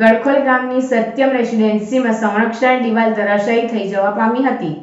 ગડખોલ ગામની સત્યમ રેસિડેન્સીમાં સંરક્ષણ દિવાલ ધરાશાયી થઈ જવા પામી હતી.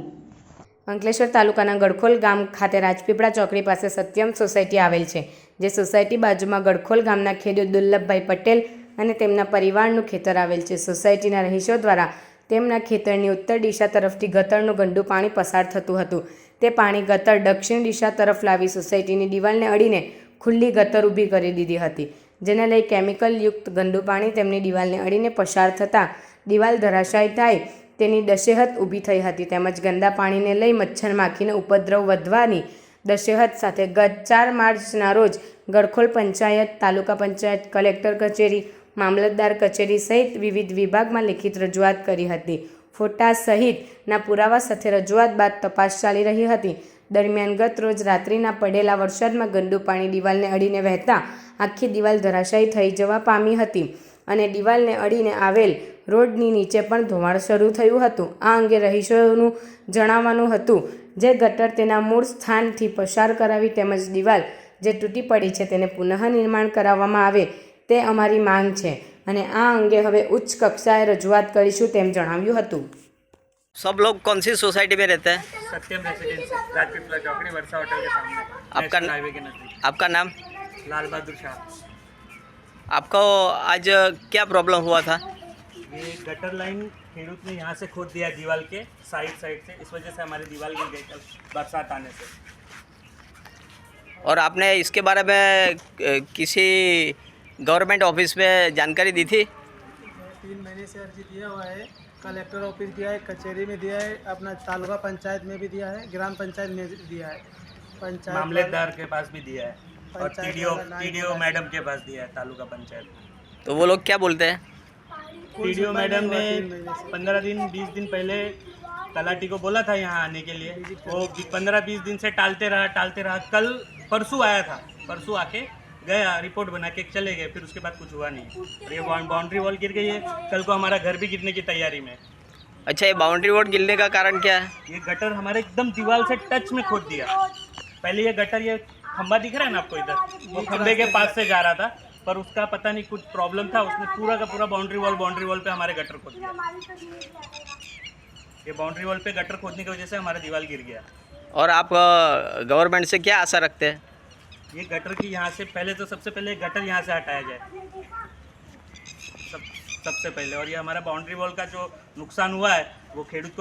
અંકલેશ્વર તાલુકાના ગળખોલ ગામ ખાતે રાજપીપળા ચોકડી પાસે સત્યમ સોસાયટી આવેલ છે, જે સોસાયટી બાજુમાં ગડખોલ ગામના ખેડૂત દુર્લભભાઈ પટેલ અને તેમના પરિવારનું ખેતર આવેલ છે. સોસાયટીના રહીશો દ્વારા તેમના ખેતરની ઉત્તર દિશા તરફથી ગતરનું ગંદુ પાણી પસાર થતું હતું. તે પાણી ગતર દક્ષિણ દિશા તરફ લાવી સોસાયટીની દિવાલને અડીને ખુલ્લી ગતર ઊભી કરી દીધી હતી. જેને લઈ કેમિકલયુક્ત ગંદુ પાણી તેમની દિવાલને અડીને પસાર થતાં દિવાલ ધરાશાય થાય તેની દશેહત ઊભી થઈ હતી. તેમજ ગંદા પાણીને લઈ મચ્છર માખીને ઉપદ્રવ વધવાની દશેહત સાથે ગત ચાર માર્ચના રોજ ગડખોલ પંચાયત, તાલુકા પંચાયત, કલેક્ટર કચેરી, મામલતદાર કચેરી સહિત વિવિધ વિભાગમાં લેખિત રજૂઆત કરી હતી. ફોટા સહિતના પુરાવા સાથે રજૂઆત બાદ તપાસ ચાલી રહી હતી. દરમિયાન ગત રોજ રાત્રિના પડેલા વરસાદમાં ગંદુ પાણી દિવાલને અડીને વહેતા આખી દિવાલ ધરાશાયી થઈ જવા પામી હતી અને દિવાલને અડીને આવેલ રોડની નીચે પણ ધોવાણ શરૂ થયું હતું. આ અંગે રહીશોનું જણાવવાનું હતું જે ગટર તેના મૂળ સ્થાનથી પસાર કરાવી તેમજ દિવાલ જે તૂટી પડી છે તેને પુનઃનિર્માણ કરાવવામાં આવે તે અમારી માંગ છે અને આ અંગે હવે ઉચ્ચ કક્ષાએ રજૂઆત કરીશું તેમ જણાવ્યું હતું. सब लोग कौन सी सोसाइटी में रहते हैं? सत्यम रेसिडेंसी राजपीपला चौकड़ी वर्षा होटल के सामने। आपका नेशनल हाईवे के नज़दीक। आपका नाम? लाल बहादुर शाह। आपको आज क्या प्रॉब्लम हुआ था? ये गटर लाइन खेडूत ने यहाँ से खोद दिया दीवार के साइड साइड से। इस वजह से हमारी दीवार गिर गई कल बरसात आने से। और आपने इसके बारे में किसी गवर्नमेंट ऑफ़िस में जानकारी दी थी? तीन महीने से अर्जी दिया हुआ है। कलेक्टर ऑफ़िस दिया है कचहरी में दिया है अपना तालुका पंचायत में भी दिया है ग्राम पंचायत में भी दिया है। पंचायत मामलेदार के पास भी दिया है और टीडीओ टीडीओ मैडम के पास दिया है तालुका पंचायत में। तो वो लोग क्या बोलते हैं? टीडीओ मैडम ने। पंद्रह दिन बीस दिन पहले तलाटी को बोला था यहाँ आने के लिए। वो पंद्रह बीस दिन से टालते रहा टालते रहा। कल परसों आया था परसों आके गया रिपोर्ट बना के चले गए फिर उसके बाद कुछ हुआ नहीं। और ये बाउंड्री वॉल गिर गई है। कल को हमारा घर भी गिरने की तैयारी में। अच्छा ये बाउंड्री वॉल गिरने का कारण क्या है? ये गटर हमारे एकदम दीवार से टच में खोद दिया। पहले ये गटर ये खंबा दिख रहा है ना आपको इधर? वो खंबे के पास से जा रहा था पर उसका पता नहीं कुछ प्रॉब्लम था। उसने पूरा का पूरा बाउंड्री वॉल बाउंड्री वॉल पे हमारे गटर खोद दिया। ये बाउंड्री वॉल पे गटर खोदने की वजह से हमारा दीवार गिर गया। और आप गवर्नमेंट से क्या आशा रखते हैं? ये गटर की यहाँ से पहले तो सबसे पहले गटर यहाँ से हटाया जाए। सब, सबसे पहले। और ये हमारा बाउंड्री वॉल का जो नुकसान हुआ है, वो खेडूत